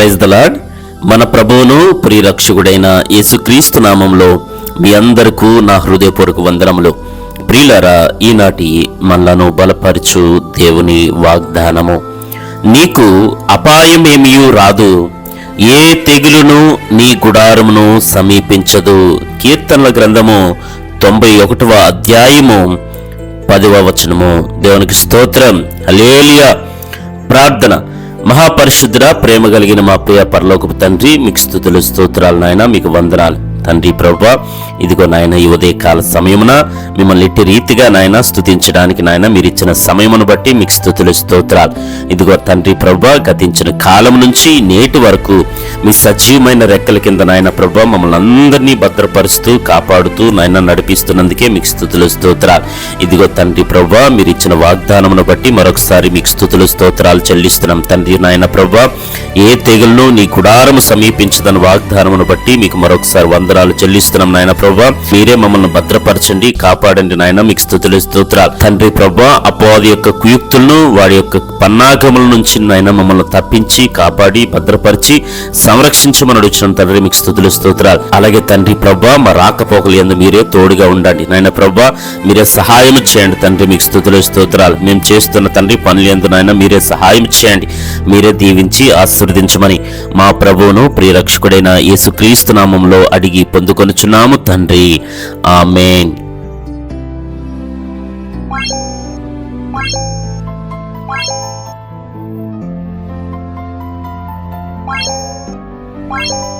Praise the lord మన ప్రభువును ప్రియరక్షకుడైన యేసుక్రీస్తు నామంలో మీ అందరికీ నా హృదయపూర్వక వందనములు. ప్రియులరా ఈనాటి మనలను బలపరచు దేవుని వాగ్దానము. నీకు అపాయమేమీ రాదు. ఏ తెగులును నీ గుడారమును సమీపించదు. కీర్తనల గ్రంథము తొంభై ఒకటవ అధ్యాయము పదవ వచనము. దేవునికి స్తోత్రం. హలేలియా ప్రార్థన. మహాపరిశుద్ధుడ ప్రేమ కలిగిన మా ప్రియ పరలోకపు తండ్రి మీకు స్థుతులు స్తోత్రాలు నాయన మీకు వందనాలు. తండ్రి ప్రభా ఇదిగో నాయన ఈ ఉదయకాల సమయమున మిమ్మల్ని ఇట్టి రీతిగా నాయన స్థుతించడానికి నాయన మీరు ఇచ్చిన సమయమును బట్టి మీకు స్థుతులు స్తోత్రాలు. ఇదిగో తండ్రి ప్రభా గతించిన కాలం నుంచి నేటి వరకు మీ సజీవమైన రెక్కల కింద నాయన ప్రభా మమ్మల్ని అందరినీ భద్రపరుస్తూ కాపాడుతూ నాయన నడిపిస్తున్నందుకే మీకు స్థుతులు స్తోత్రాలు. ఇదిగో తండ్రి ప్రభా మీరు ఇచ్చిన వాగ్దానమును బట్టి మరొకసారి మీకు స్థుతులు స్తోత్రాలు చెల్లిస్తున్నాం. తండ్రి నాయన ప్రభా ఏ తెగులను నీ కుడారము సమీపించదని వాగ్దానమును బట్టి మీకు మరొకసారి వంద వందనాలు చెల్లిస్తున్నాం నాయన ప్రభా. మీరే మమ్మల్ని భద్రపరచండి కాపాడండి నాయన. మీకు స్థుతులు స్తోత్రాలు. తండ్రి ప్రభా అపవాది యొక్క కుయుక్తులను వాడి యొక్క పన్నాగముల నుంచి నాయన మమ్మల్ని తప్పించి కాపాడి భద్రపరిచి సంరక్షించమని అడుగుచున్నాం తండ్రి. మీకు స్థుతులు స్తోత్రాలు. అలాగే తండ్రి ప్రభా మా రాకపోకలు ఎందు మీరే తోడుగా ఉండండి. నాయన ప్రభా మీరే సహాయం చేయండి తండ్రి. మీకు స్థుతులు స్తోత్రాలు. మేము చేస్తున్న తండ్రి పనులు ఎందు నాయన మీరే సహాయం చేయండి. మీరే దీవించి ఆశీర్వదించమని మా ప్రభువును ప్రియరక్షకుడైన యేసుక్రీస్తు నామంలో అడిగి తిరిగి పొందుకొనుచున్నాము తండ్రి ఆమెన్ Bye.